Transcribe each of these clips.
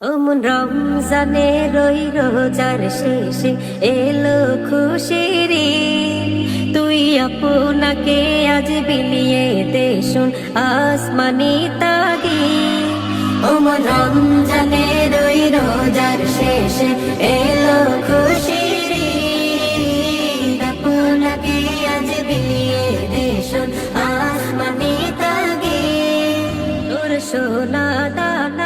অমন রমজানে রই রোজার শেষে, এলো খুশির তুই আপনাকে আজ বিলিয়ে দে শুন আসমানি তাগি অমন রমজানে রই রোজার শেষে, এলো তাগি তোর সোনা দানা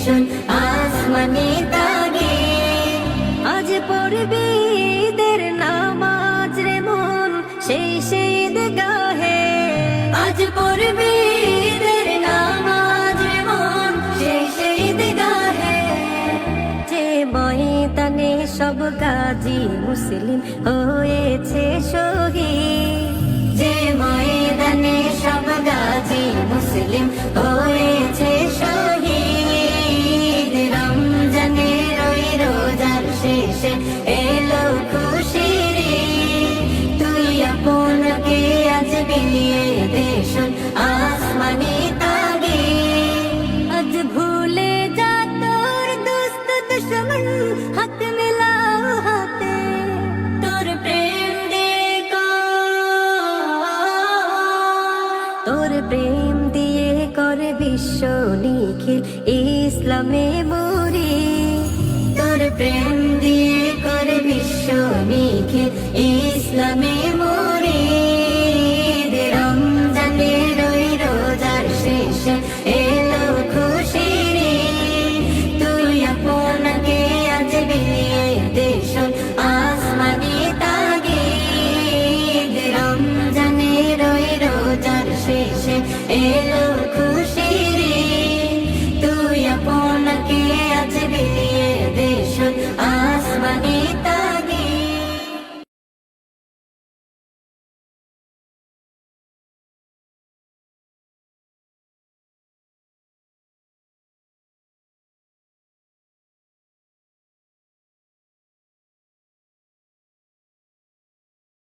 দেশুন আসমানি তাগে। আজ পড়বি ঈদের নামাজ রে মন, সেই সেই গাহে। আজ পড়বি ঈদের নামাজ রে মন, সেই সেই গাহে। যে ময়দানে সব গাজী মুসলিম হয়েছে শহীদ। যে ময়দানে সব গাজী মুসলিম বিশ্ব নিখিল ইসলামে মরি তোর প্রেম দিয়ে করে বিশ্ব নিখিল ইসলামে মরি